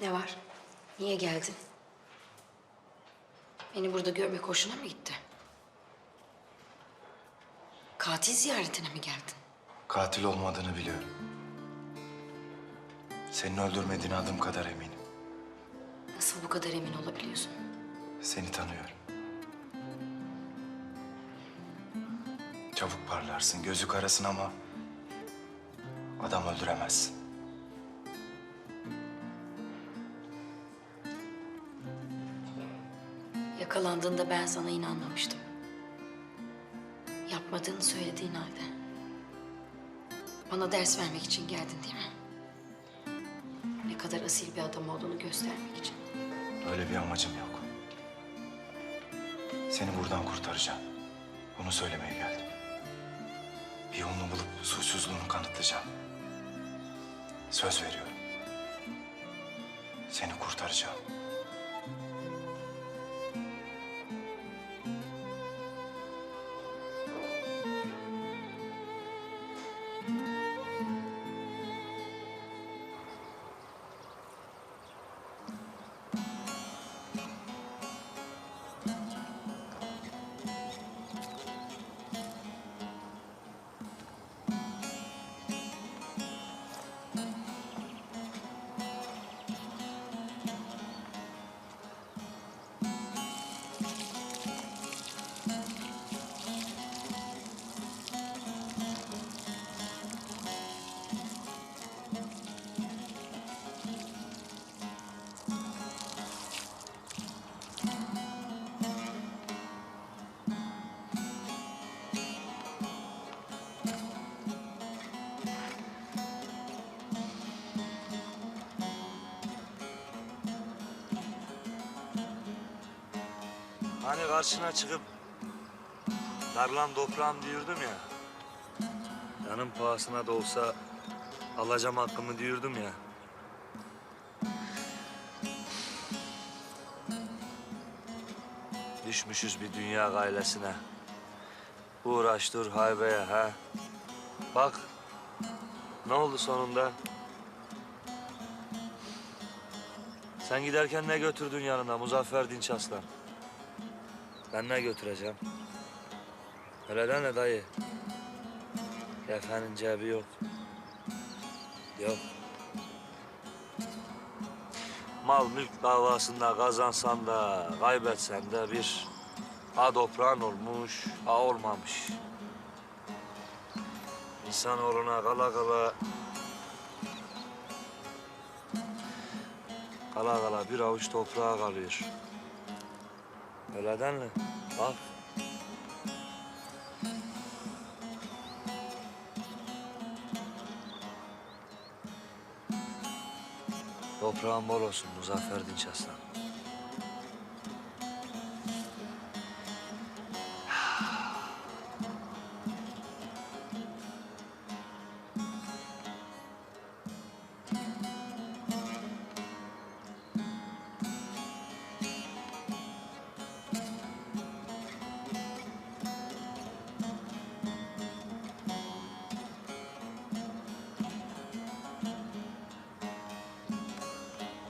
Ne var? Niye geldin? Beni burada görmek hoşuna mı gitti? Katil ziyaretine mi geldin? Katil olmadığını biliyorum. Senin öldürmediğine adım kadar eminim. Nasıl bu kadar emin olabiliyorsun? Seni tanıyorum. Çabuk parlarsın, gözü karasın ama... ...adam öldüremezsin. Yakalandığında ben sana inanmamıştım. Yapmadığını söylediğin halde. Bana ders vermek için geldin değil mi? Ne kadar asil bir adam olduğunu göstermek için. Öyle bir amacım yok. Seni buradan kurtaracağım. Bunu söylemeye geldim. Bir yolunu bulup suçsuzluğunu kanıtlayacağım. Söz veriyorum. Seni kurtaracağım. Hani karşına çıkıp darlan toprağım diyordum ya. Yanım pahasına da olsa alacağım hakkımı diyordum ya. Düşmüşüz bir dünya gailesine. Uğraş dur haybeye ha. Bak ne oldu sonunda? Sen giderken ne götürdün yanına Muzaffer Dinç Aslan? Ben ne götüreceğim? Öyle deme dayı. Kefenin cebi yok. Yok. Mal mülk davasında kazansan da kaybetsen de bir ha toprağın olmuş ha olmamış. İnsanoğluna kala kala kala kala bir avuç toprağa kalıyor. Öyle denli. Bak. Toprağın bol olsun Muzaffer Dinç Aslan.